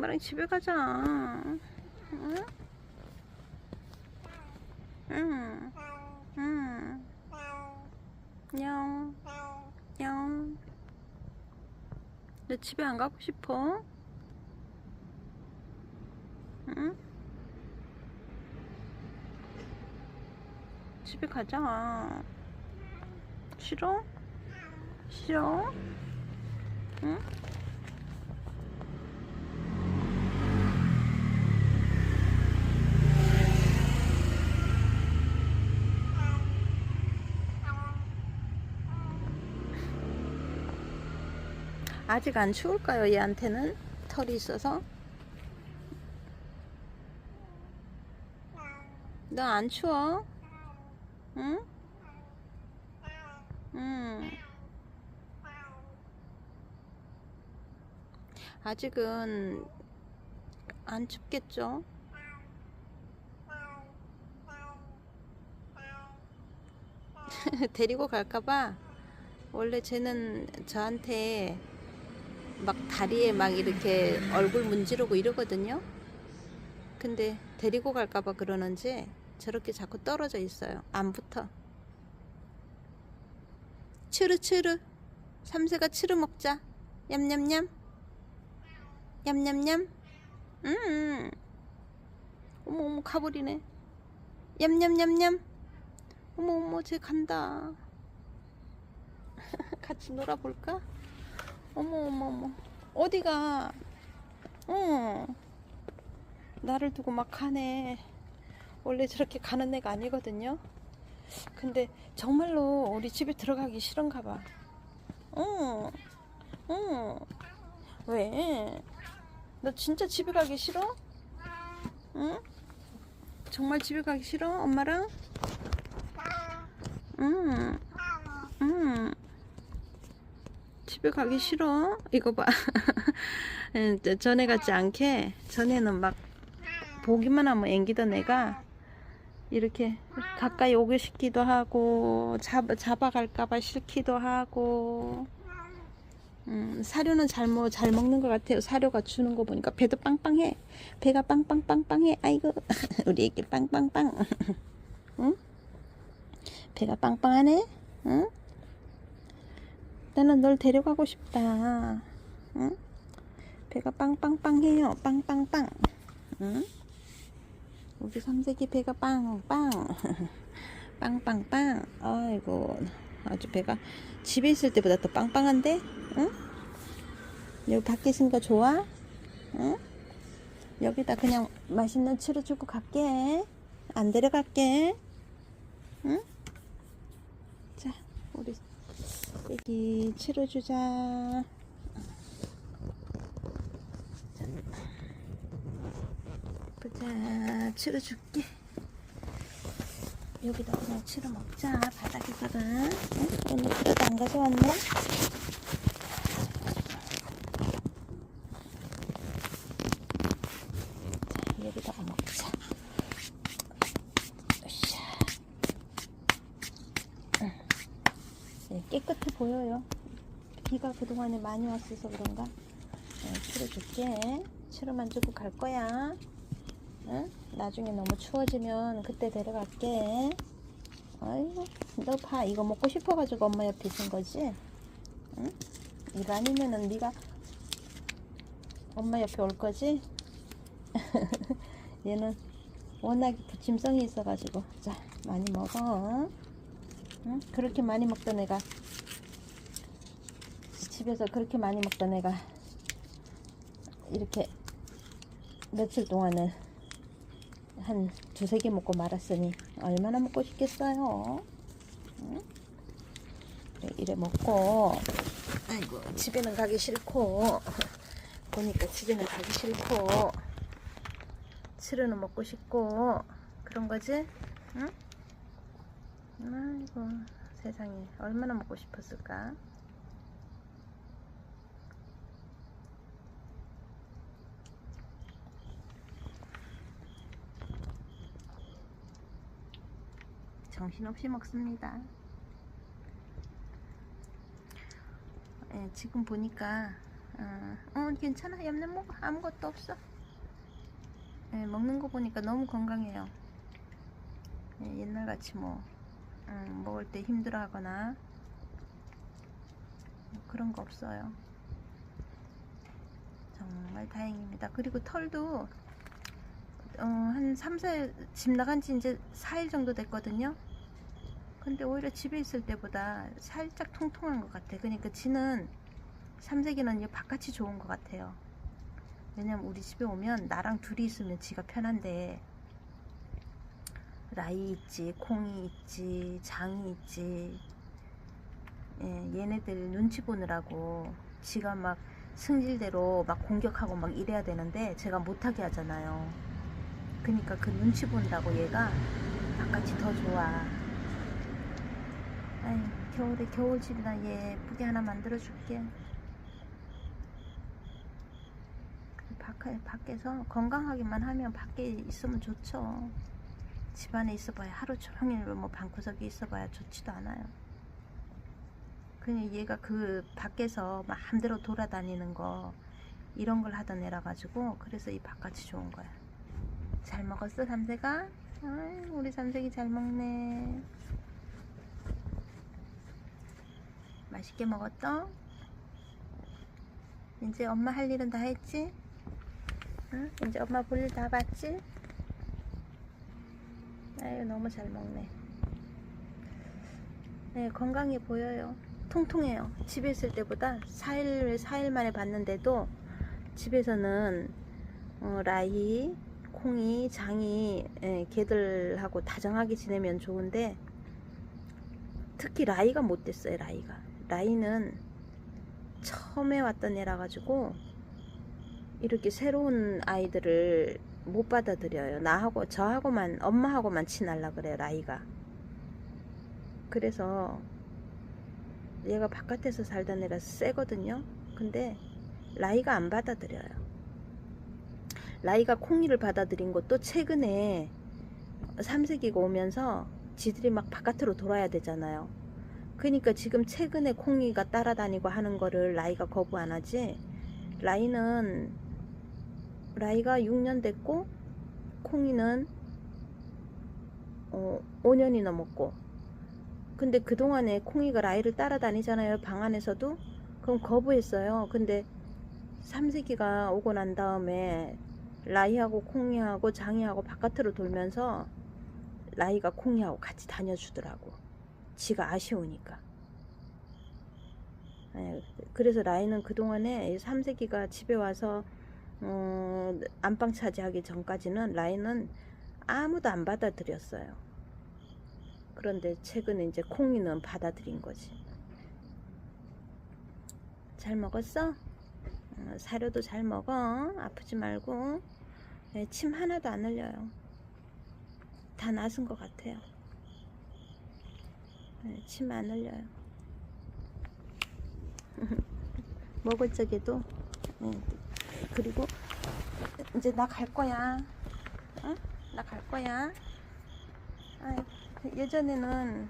엄마랑 집에 가자. 응? 응. 응. 냥. 냥. 너 집에 안 가고 싶어? 응? 집에 가자. 싫어? 싫어? 응? 아직 안 추울까요? 얘한테는 털이 있어서. 너 안 추워? 응? 응. 아직은 안 춥겠죠? 데리고 갈까봐 원래 쟤는 저한테 막 다리에 막 이렇게 얼굴 문지르고 이러거든요. 근데 데리고 갈까봐 그러는지 저렇게 자꾸 떨어져 있어요. 안 붙어. 추르추르. 삼세가 추르 먹자. 냠냠냠. 냠냠냠. 음. 어머 어머 가버리네. 냠냠냠냠. 어머 어머 쟤 간다. 같이 놀아볼까? 어머 어머 어머. 어디가? 어. 나를 두고 막 가네. 원래 저렇게 가는 애가 아니거든요. 근데 정말로 우리 집에 들어가기 싫은가 봐. 어, 어. 왜? 너 진짜 집에 가기 싫어? 응? 정말 집에 가기 싫어? 엄마랑? 응. 응. 집에 가기 싫어? 이거 봐. 전에 같지 않게 전에는 막 보기만 하면 앵기던 애가 이렇게 가까이 오게 시키도 하고 잡, 잡아갈까봐 싫기도 하고 음, 사료는 잘, 뭐, 잘 먹는 것 같아요 사료가 주는 거 보니까 배도 빵빵해 배가 빵빵빵빵해 아이고 우리 애기 빵빵빵 응? 배가 빵빵하네 응? 나는 널 데려가고 싶다 응? 배가 빵빵빵해요 빵빵빵 응? 우리 삼색이 배가 빵빵 빵빵빵 아이고 아주 배가 집에 있을 때보다 더 빵빵한데 응? 여기 밖에 있으니까 좋아? 응? 여기다 그냥 맛있는 치료 주고 갈게 안 데려갈게 응? 자 우리 애기 치료 주자. 보자. 치러줄게. 여기다 그냥 치러 먹자. 바닥에다가 응? 오늘 그래도 안 가져왔네 자 여기다가 먹자 으쌰. 응. 네, 깨끗해 보여요 비가 그동안에 많이 왔어서 그런가 네, 치러줄게 치러만 주고 갈 거야 응? 나중에 너무 추워지면 그때 데려갈게. 아이고, 너 봐. 이거 먹고 싶어가지고 엄마 옆에 있은 거지? 응? 이거 아니면은 네가 엄마 옆에 올 거지? 얘는 워낙 부침성이 있어가지고. 자, 많이 먹어. 응? 그렇게 많이 먹던 애가 집에서 그렇게 많이 먹던 애가 이렇게 며칠 동안은 한 두세 개 먹고 말았으니 얼마나 먹고 싶겠어요? 응? 그래, 이래 먹고 아이고 집에는 가기 싫고 보니까 집에는 가기 싫고 치르는 먹고 싶고 그런 거지? 응? 아이고 세상에 얼마나 먹고 싶었을까? 정신없이 먹습니다. 예, 지금 보니까 어, 어, 괜찮아. 얌얌 먹어 아무것도 없어. 예, 먹는 거 보니까 너무 건강해요. 예, 옛날같이 뭐 음, 먹을 때 힘들어 하거나 뭐 그런 거 없어요. 정말 다행입니다. 그리고 털도 어, 한 3, 4일 집 나간 지 이제 4일 정도 됐거든요 근데 오히려 집에 있을 때보다 살짝 통통한 것 같아. 그러니까 지는 삼색이는 바깥이 좋은 것 같아요. 왜냐면 우리 집에 오면 나랑 둘이 있으면 지가 편한데 라이 있지, 콩이 있지, 장이 있지. 예, 얘네들 눈치 보느라고 지가 막 승질대로 막 공격하고 막 이래야 되는데 제가 못하게 하잖아요. 그러니까 그 눈치 본다고 얘가 바깥이 더 좋아. 아이, 겨울에 겨울집이나 예쁘게 하나 만들어 줄게. 밖, 밖에서 건강하기만 하면 밖에 있으면 좋죠. 집 안에 있어봐야 하루 종일 뭐 방구석에 있어봐야 좋지도 않아요. 그냥 얘가 그 밖에서 마음대로 돌아다니는 거 이런 걸 하던 애라 가지고 그래서 이 바깥이 좋은 거야. 잘 먹었어 삼세가? 아이, 우리 삼색이 잘 먹네. 맛있게 먹었어? 이제 엄마 할 일은 다 했지? 응? 이제 엄마 볼 일 다 봤지? 아유 너무 잘 먹네 네 건강해 보여요 통통해요 집에 있을 때보다 4일 4일 만에 봤는데도 집에서는 어, 라이 콩이 장이 예, 걔들하고 다정하게 지내면 좋은데 특히 라이가 못 됐어요 라이가 라이는 처음에 왔던 애라 가지고 이렇게 새로운 아이들을 못 받아들여요. 나하고 저하고만 엄마하고만 친하려 그래요. 라이가. 그래서 얘가 바깥에서 살던 애라 세거든요. 근데 라이가 안 받아들여요. 라이가 콩이를 받아들인 것도 최근에 삼색이가 오면서 지들이 막 바깥으로 돌아야 되잖아요. 그러니까 지금 최근에 콩이가 따라다니고 하는 거를 라이가 거부 안 하지. 라이는 라이가 6년 됐고 콩이는 어, 5년이 넘었고. 근데 그동안에 콩이가 라이를 따라다니잖아요 방 안에서도? 그럼 거부했어요. 근데 삼색이가 오고 난 다음에 라이하고 콩이하고 장이하고 바깥으로 돌면서 라이가 콩이하고 같이 다녀주더라고 지가 아쉬우니까 예, 그래서 라이는 그동안에 삼색이가 집에 와서 어, 안방 차지하기 전까지는 라인은 아무도 안 받아들였어요. 그런데 최근에 이제 콩이는 받아들인 거지. 잘 먹었어? 어, 사료도 잘 먹어. 아프지 말고. 네, 침 하나도 안 흘려요. 다 나은 것 같아요. 네, 침안 흘려요. 먹을 적에도 네, 그리고 이제 나 갈 거야. 응? 나 갈 거야. 아이, 예전에는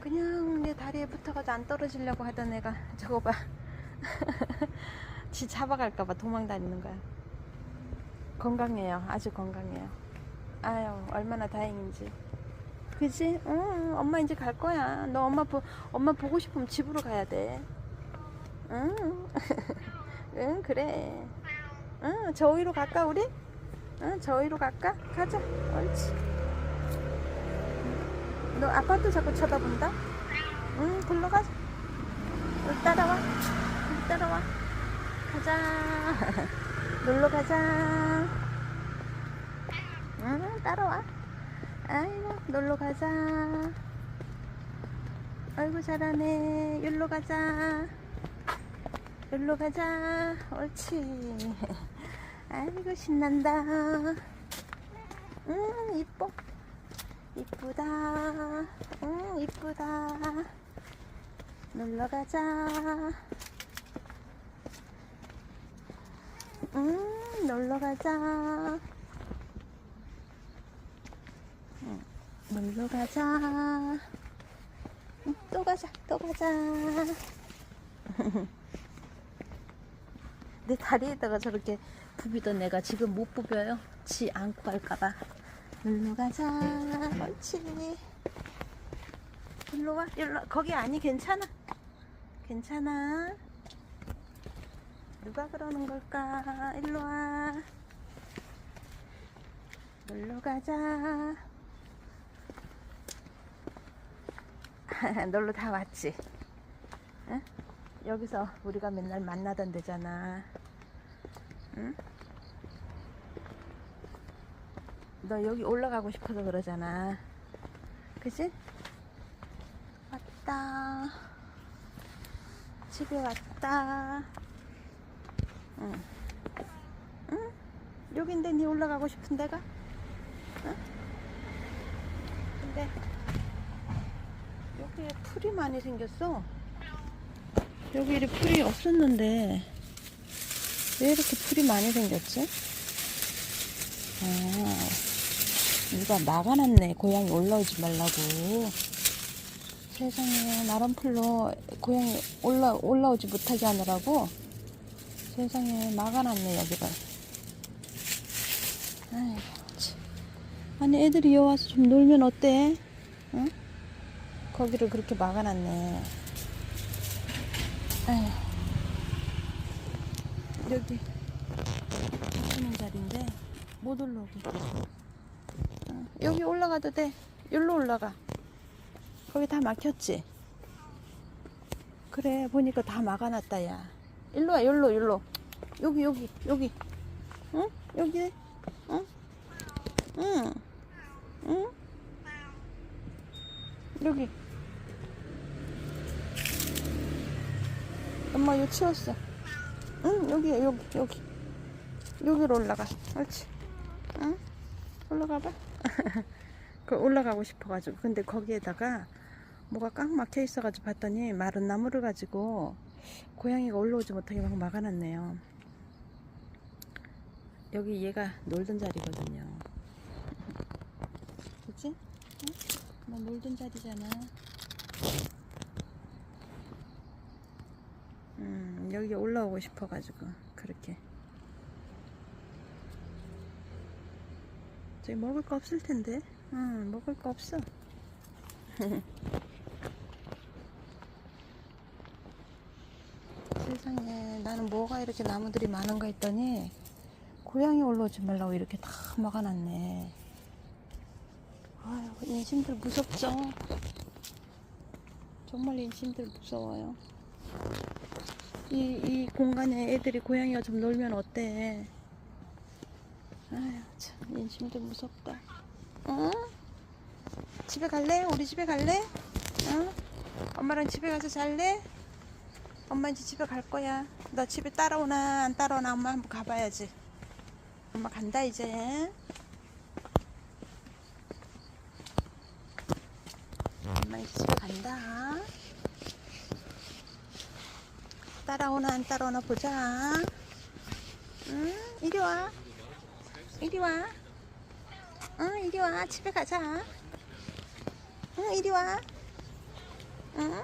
그냥 내 다리에 붙어가지고 안 떨어지려고 하던 애가 저거 봐. 지 잡아갈까봐 도망 다니는 거야. 건강해요. 아주 건강해요. 아유, 얼마나 다행인지. 그지? 응, 엄마 이제 갈 거야. 너 엄마 보, 엄마 보고 싶으면 집으로 가야 돼. 응. 응, 그래. 응, 저 위로 갈까, 우리? 응, 저 위로 갈까? 가자. 옳지. 너 아빠도 자꾸 쳐다본다? 응, 글로 가자. 따라와. 따라와. 가자. 놀러 가자. 응, 따라와. 아이고, 놀러 가자. 아이고, 잘하네. 여기로 가자. 여기로 가자. 옳지. 아이고 신난다. 음 이뻐. 이쁘다. 음 이쁘다. 놀러 가자. 음 놀러 가자. 놀러 가자. 음, 또 가자. 또 가자. 내 다리에다가 저렇게 부비던 내가 지금 못 부벼요. 지 않고 갈까봐. 일로 가자. 옳지. 일로 와. 일로 와. 거기 아니 괜찮아. 괜찮아. 누가 그러는 걸까? 일로 와. 놀러 가자. 놀러 다 왔지. 응? 여기서 우리가 맨날 만나던 데잖아. 응? 너 여기 올라가고 싶어서 그러잖아. 그지? 왔다. 집에 왔다. 응. 응? 여긴데 니 올라가고 싶은 데가? 응? 근데 여기에 풀이 많이 생겼어. 여기 이렇게 풀이 없었는데 왜 이렇게 풀이 많이 생겼지? 아, 누가 막아놨네. 고양이 올라오지 말라고. 세상에 나란 풀로 고양이 올라 올라오지 못하게 하느라고 세상에 막아놨네 여기를. 아이고 참. 아니 애들이 여기 와서 좀 놀면 어때? 응? 거기를 그렇게 막아놨네. 아휴. 여기 하는 자리인데 못 올라오게. 어, 여기 올라가도 돼. 여기로 올라가. 거기 다 막혔지? 그래 보니까 다 막아놨다 야. 일로 와 일로 일로. 여기 여기 여기. 응? 여기. 응? 응. 응? 여기. 엄마 이거 치웠어. 응, 여기야, 여기, 여기. 여기로 올라가. 옳지. 응? 올라가 봐. 그 올라가고 싶어가지고. 근데 거기에다가 뭐가 꽉 막혀 있어가지고 봤더니 마른 나무를 가지고 고양이가 올라오지 못하게 막 막아놨네요. 여기 얘가 놀던 자리거든요. 그치? 응? 뭐 놀던 자리잖아. 음, 여기 올라오고 싶어가지고 그렇게. 저기 먹을 거 없을 텐데. 응 먹을 거 없어. 세상에 나는 뭐가 이렇게 나무들이 많은가 했더니 고양이 올라오지 말라고 이렇게 다 막아놨네. 아유 인심들 무섭죠? 정말 인심들 무서워요 이, 이 공간에 애들이 고양이가 좀 놀면 어때? 아휴, 참, 인심도 무섭다. 어? 집에 갈래? 우리 집에 갈래? 어? 엄마랑 집에 가서 잘래? 엄마 이제 집에 갈 거야. 너 집에 따라오나 안 따라오나 엄마 한번 가봐야지. 엄마 간다 이제. 엄마 이제 집에 간다. 따라오나 안 따라오나 보자. 응, 이리 와. 이리 와. 응, 이리 와. 집에 가자. 응, 이리 와. 응?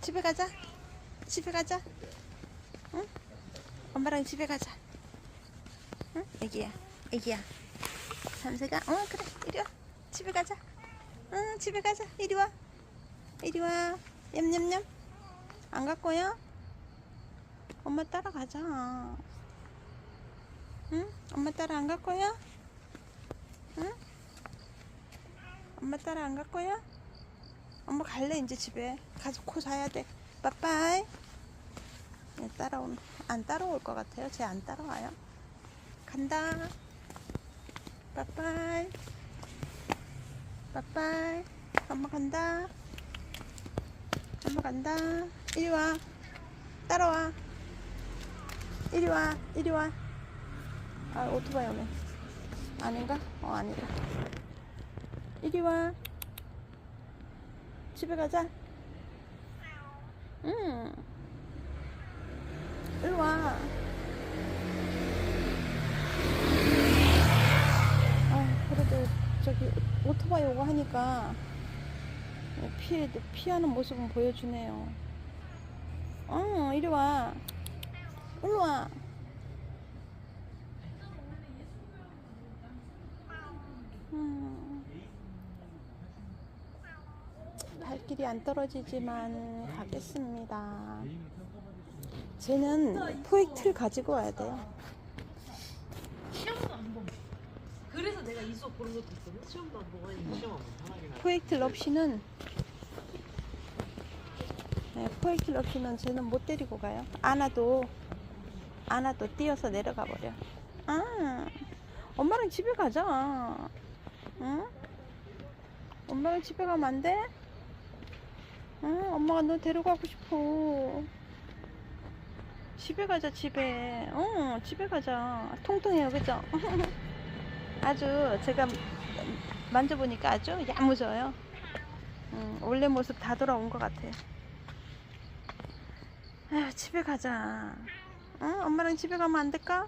집에 가자. 집에 가자. 응? 엄마랑 집에 가자. 응? 애기야. 애기야. 삼세가? 어, 그래. 이리 와. 집에 가자. 응, 집에 가자. 이리 와. 이리 와. 냠냠냠. 안 갈 거야? 엄마 따라가자. 응? 엄마 따라 안 갈 거야? 응? 엄마 따라 안 갈 거야? 엄마 갈래 이제 집에 가서 코 사야 돼 빠빠이 얘 따라온 안 따라올 것 같아요 쟤 안 따라와요 간다 빠빠이 빠빠이. 엄마 간다. 엄마 간다. 이리 와. 따라와. 이리 와. 이리 와. 아, 오토바이 오네. 아닌가? 어, 아니다. 이리 와. 집에 가자. 응. 이리 와. 아, 그래도 저기 오토바이 오고 하니까 피해, 피하는 모습은 보여주네요. 어, 이리 와. 이리 와. 음. 발길이 안 떨어지지만 가겠습니다. 쟤는 포획틀 가지고 와야 돼요. 시험도 안 봐. 그래서 내가 이 수업 보는 것도 있거든. 시험도 안 보고. 시험 한번 편하긴 하지. 포획틀 없이는 네, 포획틀 없이는 쟤는 못 데리고 가요. 안아도 안아도 뛰어서 내려가 버려. 아, 엄마랑 집에 가자. 응? 엄마랑 집에 가면 안 돼? 응, 엄마가 너 데려가고 싶어. 집에 가자, 집에. 어, 집에 가자. 통통해요, 그죠? 아주 제가 만져보니까 아주 야무져요. 음, 원래 모습 다 돌아온 것 같아. 아휴, 집에 가자. 응? 엄마랑 집에 가면 안 될까?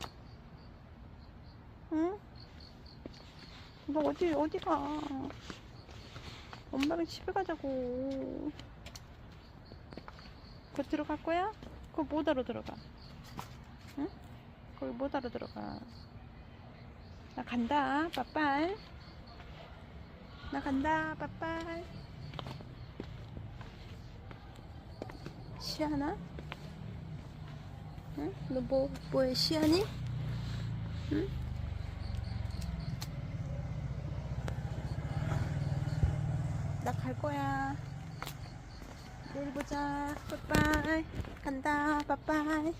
응? 너 어디, 어디 가? 엄마랑 집에 가자고. 그거 들어갈 거야? 그거 못 하러 들어가. 응? 거기 못 하러 들어가. 나 간다. 빠빠이. 나 간다. 빠빠이. 시아나? 응? 너 뭐, 뭐해, 시아니? 응? 나 갈 거야. 내일 보자. 빠빠이. 간다. 빠빠이.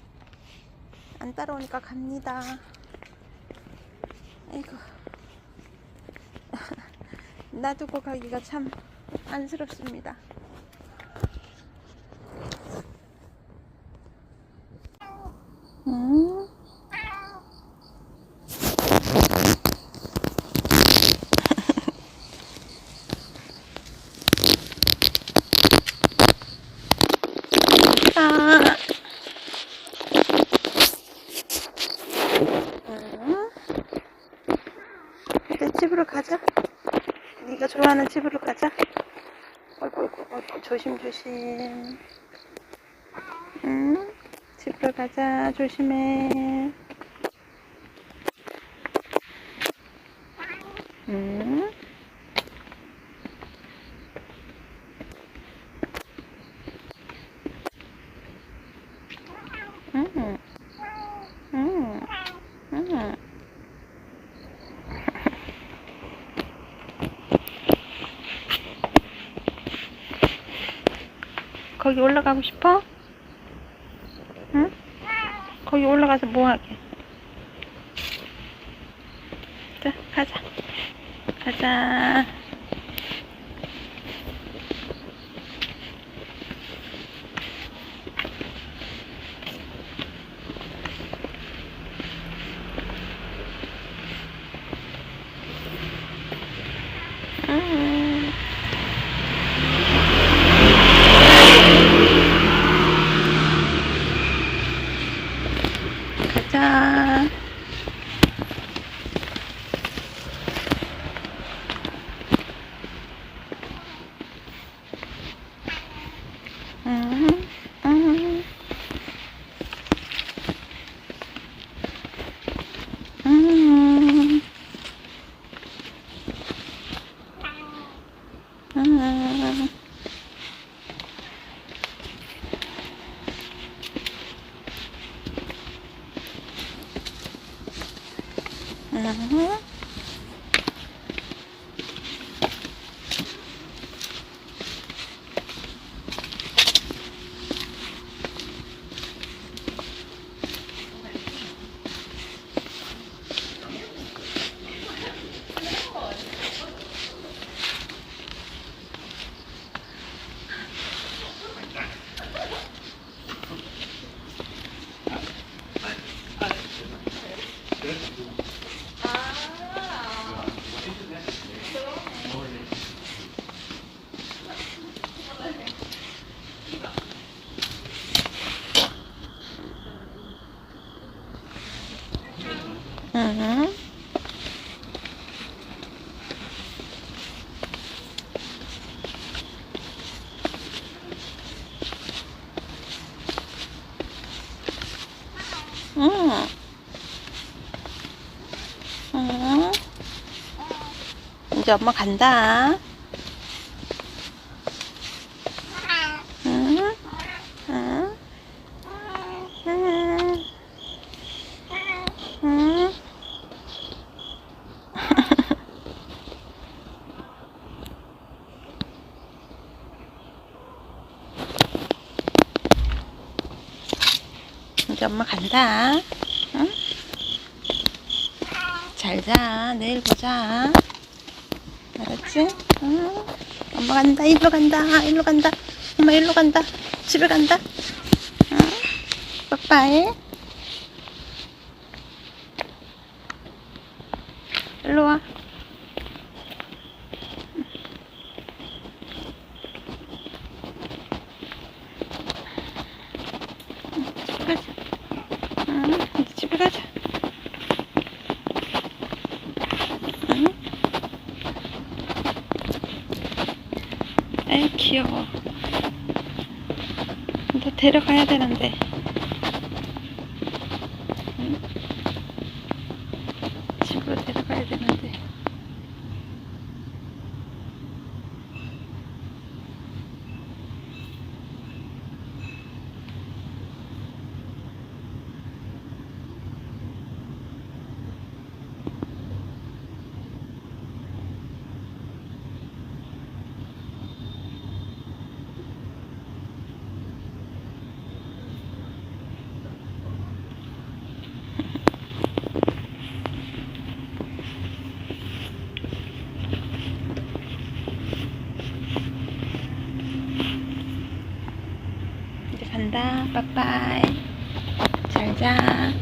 안 따라오니까 갑니다. 아이고. 놔두고 가기가 참 안쓰럽습니다. 음. 아. 음. 이제 집으로 가자. 네가 좋아하는 집으로 가자. 어이구, 어이구, 어이구, 조심, 조심. 응? 집으로 가자. 조심해. 응? 응. 응. 응. 거기 올라가고 싶어? 응? 거기 올라가서 뭐 하게? 자, 가자. 가자. 응. 응. 이제 엄마 간다. 응. 응. 응. 응. 간다. 응? 잘 자. 내일 보자. 알았지? 응? 엄마 간다. 일로 간다. 일로 간다. 엄마 일로 간다. 집에 간다. 응? 빠빠이. 일로 와. 집에 가자. 응, 이제 집에 가자. 응? 아이, 귀여워. 너 데려가야 되는데. Yeah.